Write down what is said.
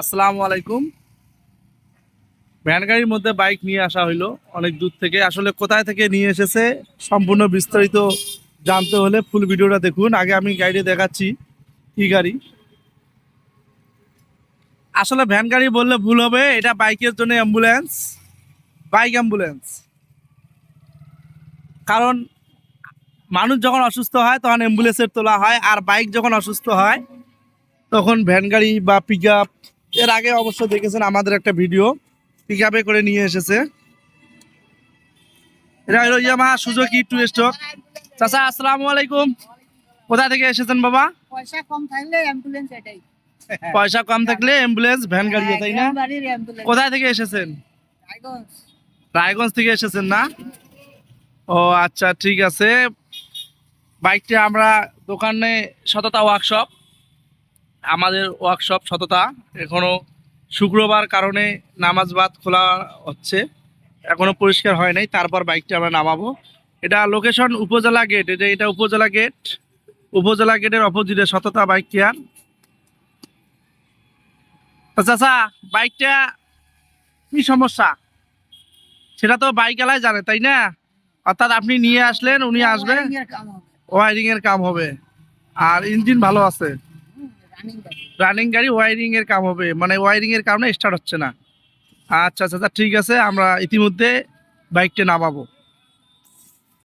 আসসালামু আলাইকুম। ভ্যান গাড়ির মধ্যে বাইক নিয়ে আসা হইল অনেক দূর থেকে। আসলে কোথায় থেকে নিয়ে এসেছে সম্পূর্ণ বিস্তারিত জানতে হলে ফুল ভিডিওটা দেখুন। আগে আমি গাড়ি দেখাচ্ছি, কি গাড়ি? আসলে ভ্যান গাড়ি বললে ভুল হবে, এটা বাইকের জন্য অ্যাম্বুলেন্স বাইক অ্যাম্বুলেন্স কারণ মানুষ যখন অসুস্থ হয়, তখন অ্যাম্বুলেন্সের তোলা হয়, আর বাইক যখন অসুস্থ হয়, তখন ভ্যান গাড়ি বা পিক এর আগে অবশ্য দেখেছেন আমাদের একটা ভিডিও পিক আপে করে নিয়ে এসেছে। এটা হলো ইয়ামা সুজুকি টু স্টক চাচা আসসালামু আলাইকুম। কোথা থেকে এসেছেন বাবা? পয়সা কম থাকলে অ্যাম্বুলেন্স এটাই। পয়সা কম থাকলে অ্যাম্বুলেন্স ভ্যান গাড়ি হ্যাঁ, তাই না? থেকে এসেছেন? রায়গঞ্জ। থেকে এসেছেন না? ও আচ্ছা ঠিক আছে। বাইকটা আমরা দোকানে সততা ওয়ার্কশপ আমাদের ওয়ার্কশপ সততা এখনও শুক্রবার কারণে নামাজ বাদ খোলা হচ্ছে। এখনও পরিষ্কার হয় নাই তারপর বাইকটা আমরা নামাবো। এটা লোকেশন উপজেলা গেট এটা এটা উপজেলা গেট উপজেলা গেটের অপোজিটে সততা বাইক কেয়ার। চাচা বাইকটা কি সমস্যা? সেটা তো বাইক বাইকালাই জানে তাই না? অর্থাৎ আপনি নিয়ে আসলেন উনি আসবে। Wiring এর কাম হবে। ওয়ারিং এর কাম হবে। আর ইঞ্জিন ভালো আছে। রানিং গাড়ি। ওয়ারিং এর কাম হবে। মানে ওয়ারিং এর কারণে স্টার্ট হচ্ছে না। আচ্ছা আচ্ছা আচ্ছা, ঠিক আছে আমরা ইতিমধ্যে বাইকটা নামাবো।